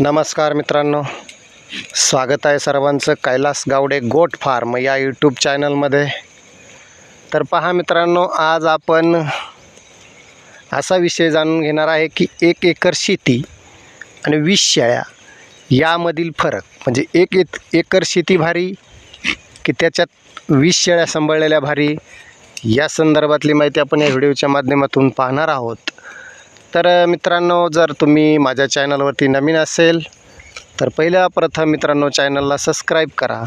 नमस्कार मित्रांनो. स्वागत आहे सर्वांचं कैलास गावडे गोट फार्म या यूट्यूब चॅनलमध्ये. तर पहा मित्रांनो आज आपण असा विषय जाणून घेणार आहे की एक एकर शेती आणि वीस शेळ्या यामधील फरक. म्हणजे एक एक एकर शेती भारी की त्याच्यात वीस शेळ्या सांभाळलेल्या भारी या संदर्भातली माहिती आपण या व्हिडिओच्या माध्यमातून पाहणार आहोत. तर मित्रांनो जर तुम्ही माझ्या चॅनलवरती नवीन असेल तर पहिल्या प्रथम मित्रांनो चॅनलला सबस्क्राईब करा.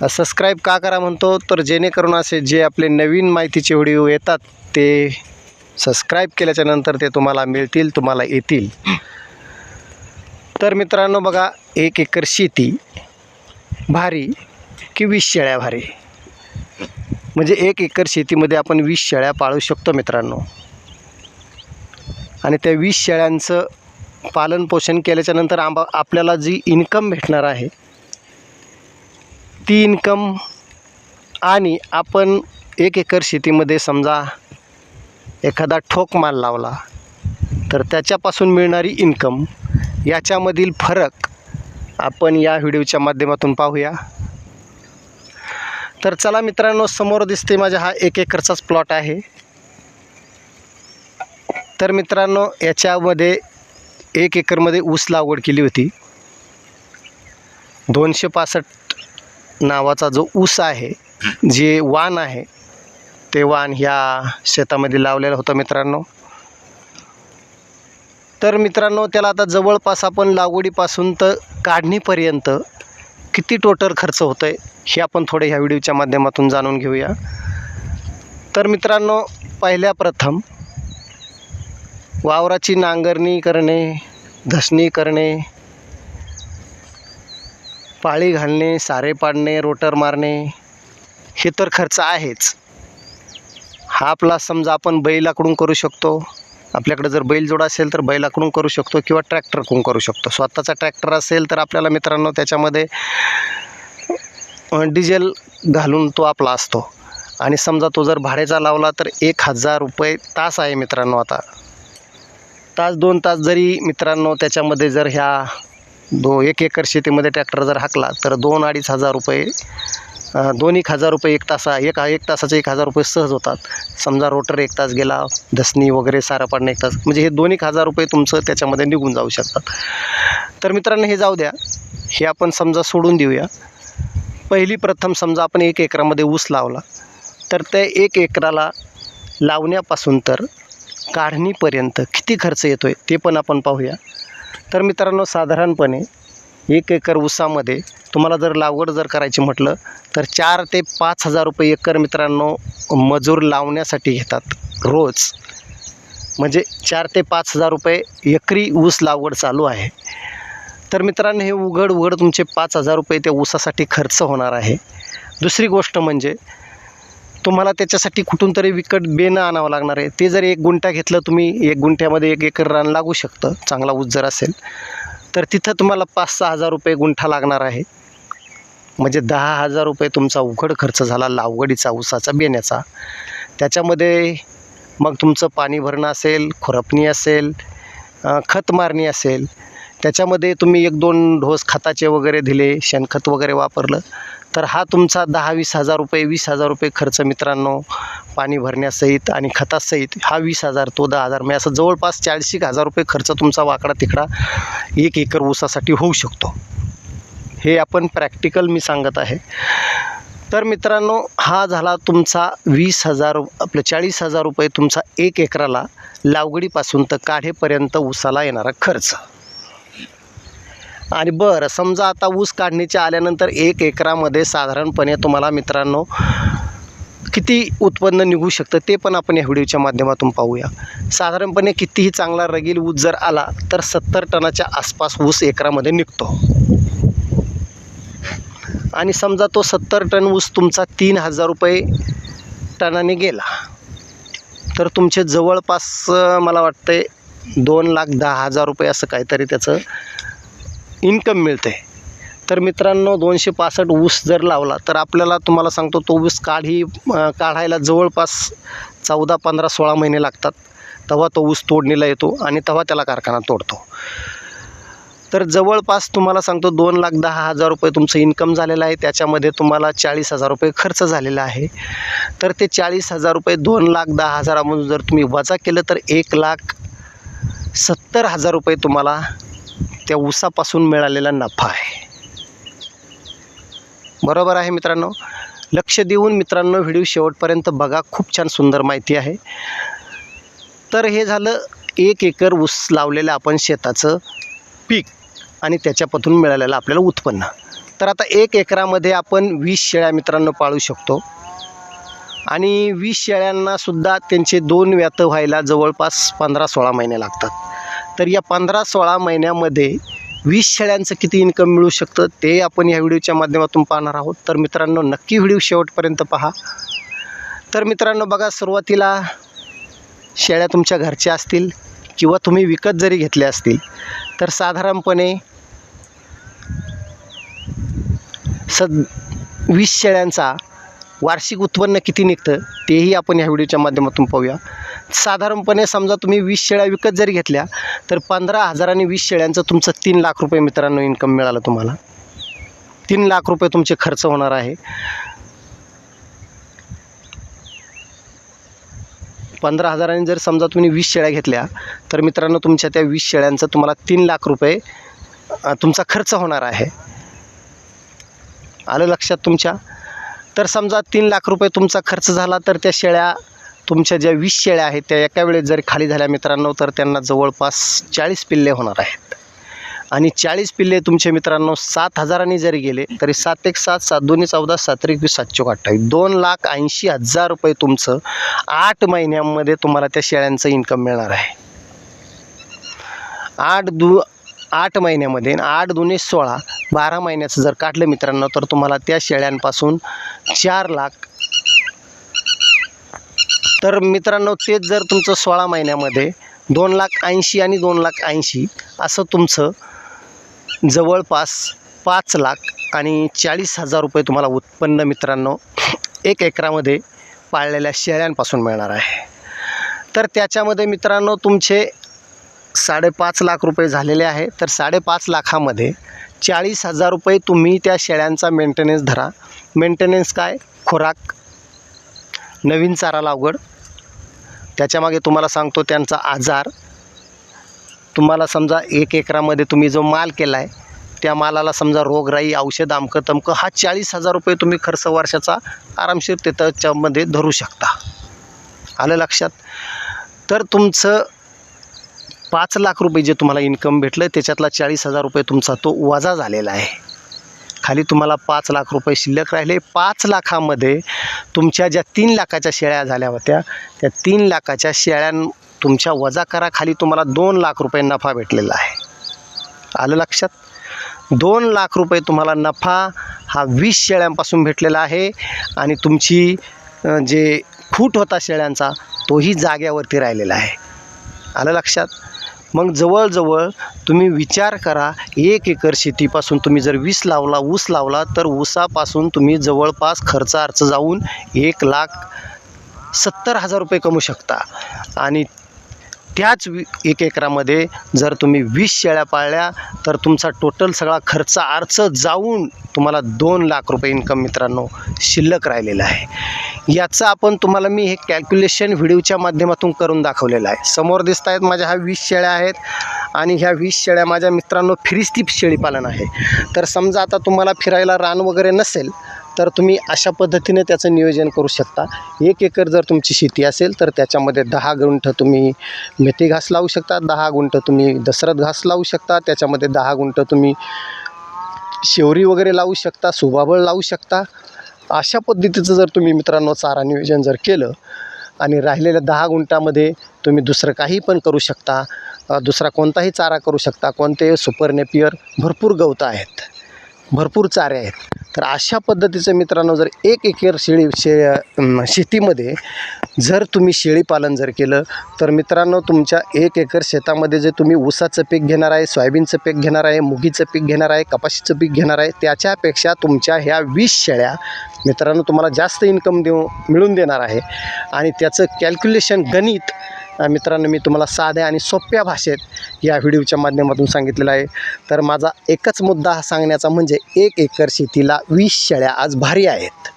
सबस्क्राईब का करा म्हणतो? तर जेणेकरून असे जे आपले नवीन माहितीचे व्हिडिओ येतात ते सबस्क्राईब केल्याच्यानंतर ते तुम्हाला मिळतील तुम्हाला येतील. तर मित्रांनो बघा एक एकर शेती भारी की वीस शेळ्या भारी? म्हणजे एक एकर शेतीमध्ये आपण वीस शेळ्या पाळू शकतो मित्रांनो. आणि त्या वीस शेळ्यांचं पालनपोषण केल्याच्यानंतर आंबा आपल्याला जी इन्कम भेटणार आहे ती इन्कम आणि आपण एक एकर शेतीमध्ये समजा एखादा ठोक माल लावला तर त्याच्यापासून मिळणारी इन्कम याच्यामधील फरक आपण या व्हिडिओच्या माध्यमातून पाहूया. तर चला मित्रांनो समोर दिसते माझा हा एक एकरचाच प्लॉट आहे. तर मित्रांनो याच्यामध्ये एक एकरमध्ये ऊस लागवड केली होती. दोनशे पासष्ट नावाचा जो ऊस आहे जे वाण आहे ते वाण ह्या शेतामध्ये लावलेलं होतं मित्रांनो. तर मित्रांनो त्याला आता जवळपास आपण लागवडीपासून तर काढणीपर्यंत किती टोटल खर्च होतो आहे हे आपण थोडे ह्या व्हिडिओच्या माध्यमातून जाणून घेऊया. तर मित्रांनो पहिल्या प्रथम वावराची नांगरणी करणे धसणी करणे पाळी घालणे सारे पाडणे रोटर मारणे हे तर खर्च आहेच. हा आपला समजा आपण बैलाकडून करू शकतो. आपल्याकडे जर बैलजोडा असेल तर बैलाकडून करू शकतो किंवा ट्रॅक्टरकडून करू शकतो. स्वतःचा ट्रॅक्टर असेल तर आपल्याला मित्रांनो त्याच्यामध्ये डिझेल घालून तो आपला असतो. आणि समजा तो जर भाड्याचा लावला तर एक हजार रुपये तास आहे मित्रांनो आता. तास दोन तास जरी मित्रांनो त्याच्यामध्ये जर ह्या दो एक एकर शेतीमध्ये ट्रॅक्टर जर हाकला तर दोन अडीच हजार रुपये दोन एक हजार रुपये एक तासा एक एक तासाचे एक हजार रुपये सहज होतात. समजा रोटर एक तास गेला दसणी वगैरे सारा पाडणं एक तास म्हणजे हे दोन एक हजार रुपये तुमचं त्याच्यामध्ये निघून जाऊ शकतात. तर मित्रांनो हे जाऊ द्या. हे आपण समजा सोडून देऊया. पहिली प्रथम समजा आपण एक एकरामध्ये ऊस लावला तर त्या एक एकराला लावण्यापासून तर काढणीपर्यंत किती खर्च येतो आहे ते पण आपण पाहूया. तर मित्रांनो साधारणपणे एक एकर ऊसामध्ये तुम्हाला जर लागवड जर करायची म्हटलं तर चार ते पाच हजार रुपये एकर मित्रांनो मजूर लावण्यासाठी घेतात रोज. म्हणजे चार ते पाच हजार रुपये एकरी ऊस लागवड चालू आहे. तर मित्रांनो हे उघड उघड तुमचे पाच हजार रुपये त्या ऊसासाठी खर्च होणार आहे. दुसरी गोष्ट म्हणजे तुम्हाला त्याच्यासाठी कुठून तरी विकत बेनं आणावं लागणार आहे. ते जर एक गुंठा घेतलं तुम्ही एक गुंठ्यामध्ये एक एकर रान लागू शकतं चांगला ऊस जर असेल तर तिथं तुम्हाला पाच सहा हजार रुपये गुंठा लागणार आहे. म्हणजे दहा हजार रुपये तुमचा उघड खर्च झाला लावगडीचा ऊसाचा बेण्याचा त्याच्यामध्ये मग तुमचं पाणी भरणं असेल खुरपणी असेल खत मारणी असेल. त्याच्यामध्ये तुम्ही एक दोन ढोस खताचे वगैरे दिले शेणखत वगैरे वापरलं. तर हा तुमचा दहा वीस हजार रुपये वीस हजार रुपये खर्च मित्रांनो पाणी भरण्यासहित आणि खतासहित हा वीस हजार तो दहा हजार म्हणजे असं जवळपास चाळीस एक हजार रुपये खर्च तुमचा वाकडा तिकडा एक एकर ऊसासाठी होऊ शकतो. हे आपण प्रॅक्टिकल मी सांगत आहे. तर मित्रांनो हा झाला तुमचा वीस हजार आपलं चाळीस हजार रुपये तुमचा एक एकराला लावगडीपासून तर काढेपर्यंत ऊसाला येणारा खर्च. आणि बरं समजा आता ऊस काढणीच्या आल्यानंतर एक एकरामध्ये साधारणपणे तुम्हाला मित्रांनो किती उत्पन्न निघू शकतं ते पण आपण या व्हिडिओच्या माध्यमातून पाहूया. साधारणपणे कितीही चांगला रगील ऊस जर आला तर सत्तर टनाच्या आसपास ऊस एकरामध्ये निघतो. आणि समजा तो सत्तर टन ऊस तुमचा तीन हजार रुपये टनाने गेला तर तुमचे जवळपास मला वाटते दोन लाख दहा हजार रुपये असं काहीतरी त्याचं इन्कम मिळते. तर मित्रांनो दोनशे पासष्ट ऊस जर लावला तर आपल्याला तुम्हाला सांगतो तो ऊस काढी काढायला जवळपास चौदा पंधरा सोळा महिने लागतात. तेव्हा तो ऊस तोडणीला येतो आणि तेव्हा त्याला कारखाना तोडतो. तर जवळपास तुम्हाला सांगतो दोन लाख दहा हजार रुपये तुमचं इन्कम झालेलं आहे. त्याच्यामध्ये तुम्हाला चाळीस हजार रुपये खर्च झालेला आहे. तर ते चाळीस हजार रुपये दोन लाख दहा हजारामधून जर तुम्ही वजा केलं तर एक लाख सत्तर हजार रुपये तुम्हाला त्या ऊसापासून मिळालेला नफा आहे. बरोबर आहे मित्रांनो? लक्ष देऊन मित्रांनो व्हिडिओ शेवटपर्यंत बघा. खूप छान सुंदर माहिती आहे. तर हे झालं एक एकर ऊस लावलेलं आपण शेताचं पीक आणि त्याच्यापासून मिळालेलं आपल्याला उत्पन्न. तर आता एक एकरामध्ये आपण वीस शेळ्या मित्रांनो पाळू शकतो. आणि वीस शेळ्यांनासुद्धा त्यांचे दोन व्यात व्हायला जवळपास पंधरा सोळा महिने लागतात. तर या पंधरा सोळा महिन्यामध्ये वीस शेळ्यांचं किती इन्कम मिळू शकतं ते आपण या व्हिडिओच्या माध्यमातून पाहणार आहोत. तर मित्रांनो नक्की व्हिडिओ शेवटपर्यंत पहा. तर मित्रांनो बघा सुरुवातीला शेळ्या तुमच्या घरच्या असतील किंवा तुम्ही विकत जरी घेतल्या असतील तर साधारणपणे सद वीस शेळ्यांचा वार्षिक उत्पन्न किती निघतं तेही आपण ह्या व्हिडिओच्या माध्यमातून पाहूया. साधारणपणे समजा तुम्ही वीस शेळ्या विकत जरी घेतल्या तर पंधरा हजार आणि वीस शेळ्यांचं तुमचं तीन लाख रुपये मित्रांनो इन्कम मिळालं तुम्हाला. तीन लाख रुपये तुमचे खर्च होणार आहे. पंधरा हजारांनी जर समजा तुम्ही वीस शेळ्या घेतल्या तर मित्रांनो तुमच्या त्या वीस शेळ्यांचं तुम्हाला तीन लाख रुपये तुमचा खर्च होणार आहे. आलं लक्षात तुमच्या? तर समजा तीन लाख रुपये तुमचा खर्च झाला तर त्या शेळ्या तुमच्या ज्या वीस शेळ्या आहेत त्या एका वेळेस जर खाली झाल्या मित्रांनो तर त्यांना जवळपास चाळीस पिल्ले होणार आहेत. आणि चाळीस पिल्ले तुमचे मित्रांनो सात हजारांनी जरी गेले तरी सात एक सात सात दोन्ही चौदा सात एकवीस सातशे अठ्ठावीस. दोन लाख ऐंशी हजार रुपये तुमचं आठ महिन्यामध्ये तुम्हाला त्या शेळ्यांचं इन्कम मिळणार आहे. आठ दु आठ महिन्यामध्ये आठ दोन्ही सोळा बारा महिन्याचं जर काढलं मित्रांनो तर तुम्हाला त्या शेळ्यांपासून चार लाख तर मित्रांनो तेच जर तुमचं सोळा महिन्यामध्ये दोन लाख ऐंशी आणि दोन लाख ऐंशी असं तुमचं जवळपास पाच लाख आणि चाळीस हजार रुपये तुम्हाला उत्पन्न मित्रांनो एक एकरामध्ये पाळलेल्या शेळ्यांपासून मिळणार आहे. तर त्याच्यामध्ये मित्रांनो तुमचे साडेपाच लाख रुपये झालेले आहे. तर साडेपाच लाखामध्ये चाळीस हजार रुपये तुम्ही त्या शेळ्यांचा मेंटेनन्स धरा. मेंटेनन्स काय? खुराक नवीन चारा लागवड त्याच्यामागे तुम्हाला सांगतो त्यांचा आजार. तुम्हाला समजा एक एकरामध्ये तुम्ही जो माल केला आहे त्या मालाला समजा रोगराई औषध आमकं तमकं हा चाळीस हजार रुपये तुम्ही खर्च वर्षाचा आरामशीर ते त्याच्यामध्ये धरू शकता. आलं लक्षात? तर तुमचं पाच लाख रुपये जे तुम्हाला इन्कम भेटलं त्याच्यातला चाळीस हजार रुपये तुमचा तो वजा झालेला आहे. खाली तुम्हाला पाच लाख रुपये शिल्लक राहिले. पाच लाखामध्ये तुमच्या ज्या तीन लाखाच्या शेळ्या झाल्या होत्या त्या तीन लाखाच्या शेळ्यां तुमच्या वजा करा खाली तुम्हाला दोन लाख रुपये नफा भेटलेला आहे. आलं लक्षात? दोन लाख रुपये तुम्हाला नफा हा वीस शेळ्यांपासून भेटलेला आहे आणि तुमची जे फूट होता शेळ्यांचा तोही जाग्यावरती राहिलेला आहे. आलं लक्षात? मग जवळजवळ तुम्ही विचार करा एक एकर शेतीपासून तुम्ही जर वीस लावला ऊस लावला तर ऊसापासून तुम्ही जवळपास खर्च अर्च जाऊन एक लाख सत्तर हजार रुपये कमवू शकता. आणि त्याच वि एक एकरामध्ये जर तुम्ही वीस शेळ्या पाळल्या तर तुमचा टोटल सगळा खर्च अर्च जाऊन तुम्हाला दोन लाख रुपये इन्कम मित्रांनो शिल्लक राहिलेला आहे. याचं आपण तुम्हाला मी हे कॅल्क्युलेशन व्हिडिओच्या माध्यमातून करून दाखवलेलं आहे. समोर दिसत आहेत माझ्या ह्या वीस शेळ्या आहेत आणि ह्या वीस शेळ्या माझ्या मित्रांनो फिरिस्ती शेळीपालन आहे. तर समजा आता तुम्हाला फिरायला रान वगैरे नसेल तर तुम्ही अशा पद्धतीने त्याचं नियोजन करू शकता. एक एकर जर तुमची शेती असेल तर त्याच्यामध्ये दहा गुंठ तुम्ही मेथी घास लावू शकता दहा गुंठ तुम्ही दसरथ घास लावू शकता त्याच्यामध्ये दहा गुंठ तुम्ही शेवरी वगैरे लावू शकता सुबाबळ लावू शकता. अशा पद्धतीचं जर तुम्ही मित्रांनो चारा नियोजन जर केलं आणि राहिलेल्या दहा गुंठामध्ये तुम्ही दुसरं काही पण करू शकता दुसरा कोणताही चारा करू शकता कोणते सुपर नेपियर भरपूर गवतं आहेत भरपूर चारे आहेत. तर अशा पद्धतीचं मित्रांनो जर एक एकर शेळी शे शेतीमध्ये जर तुम्ही शेळीपालन जर केलं तर मित्रांनो तुमच्या एक एकर शेतामध्ये जे तुम्ही ऊसाचं पीक घेणार आहे सोयाबीनचं पीक घेणार आहे मुगीचं पीक घेणार आहे कपाशीचं पीक घेणार आहे त्याच्यापेक्षा तुमच्या ह्या वीस शेळ्या मित्रांनो तुम्हाला जास्त इन्कम देऊ मिळून देणार आहे. आणि त्याचं कॅल्क्युलेशन गणित मित्रांनो मी तुम्हाला साध्या आणि सोप्या भाषेत या व्हिडिओच्या माध्यमातून सांगितलेलं आहे. तर माझा एकच मुद्दा हा सांगण्याचा म्हणजे एक एकर शेतीला वीस शेळ्या आज भारी आहेत.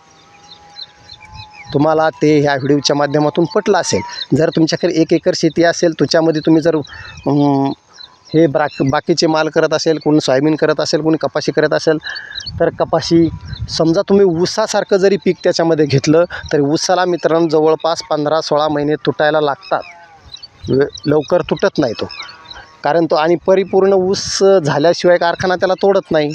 तुम्हाला ते ह्या व्हिडिओच्या माध्यमातून पटलं असेल. जर तुमच्याकडे एक एकर शेती असेल त्याच्यामध्ये तुम्ही जर हे ब्राक बाकीचे माल करत असेल कोणी सोयाबीन करत असेल कोणी कपाशी करत असेल तर कपाशी समजा तुम्ही ऊसासारखं जरी पीक त्याच्यामध्ये घेतलं तरी ऊसाला मित्रांनो जवळपास पंधरा सोळा महिने तुटायला लागतात. लवकर तुटत नाही तो. कारण तो आणि परिपूर्ण ऊस झाल्याशिवाय कारखाना त्याला तोडत नाही.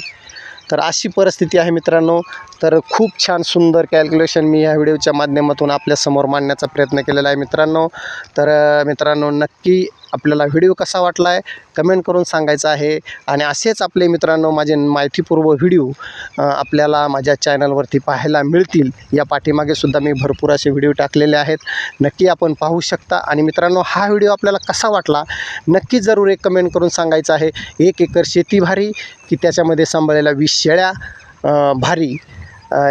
तर अशी परिस्थिती आहे मित्रांनो. तर खूप छान सुंदर कॅल्क्युलेशन मी ह्या व्हिडिओच्या माध्यमातून आपल्यासमोर मांडण्याचा प्रयत्न केलेला आहे मित्रांनो. तर मित्रांनो नक्की आपल्याला व्हिडिओ कसा वाटला आहे कमेंट करून सांगायचं आहे. आणि असेच आपले मित्रांनो माझे माहितीपूर्व व्हिडिओ आपल्याला माझ्या चॅनलवरती पाहायला मिळतील. या पाठीमागे सुद्धा मी भरपूर असे व्हिडिओ टाकलेले आहेत. नक्की आपण पाहू शकता. आणि मित्रांनो हा व्हिडिओ आपल्याला कसा वाटला? नक्की जरूर एक कमेंट करून सांगायचं आहे. एक एकर शेती भारी की त्याच्यामध्ये सांभाळलेल्या वीस शेळ्या भारी.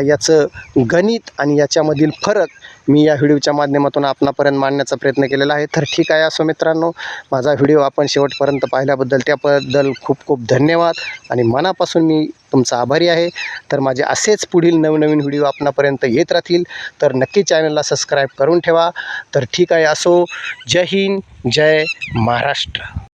याचं गणित आणि याच्यामधील फरक मी या व्हिडिओच्या माध्यमातून आपणापर्यंत मांडण्याचा प्रयत्न केलेला आहे. तर ठीक आहे असो मित्रांनो माझा व्हिडिओ आपण शेवटपर्यंत पाहिल्याबद्दल त्याबद्दल खूप खूप धन्यवाद आणि मनापासून मी तुमचा आभारी आहे. तर माझे असेच पुढील नवनवीन व्हिडिओ आपणापर्यंत येत राहतील. तर नक्की चॅनलला सबस्क्राईब करून ठेवा. तर ठीक आहे असो जय हिंद जय महाराष्ट्र.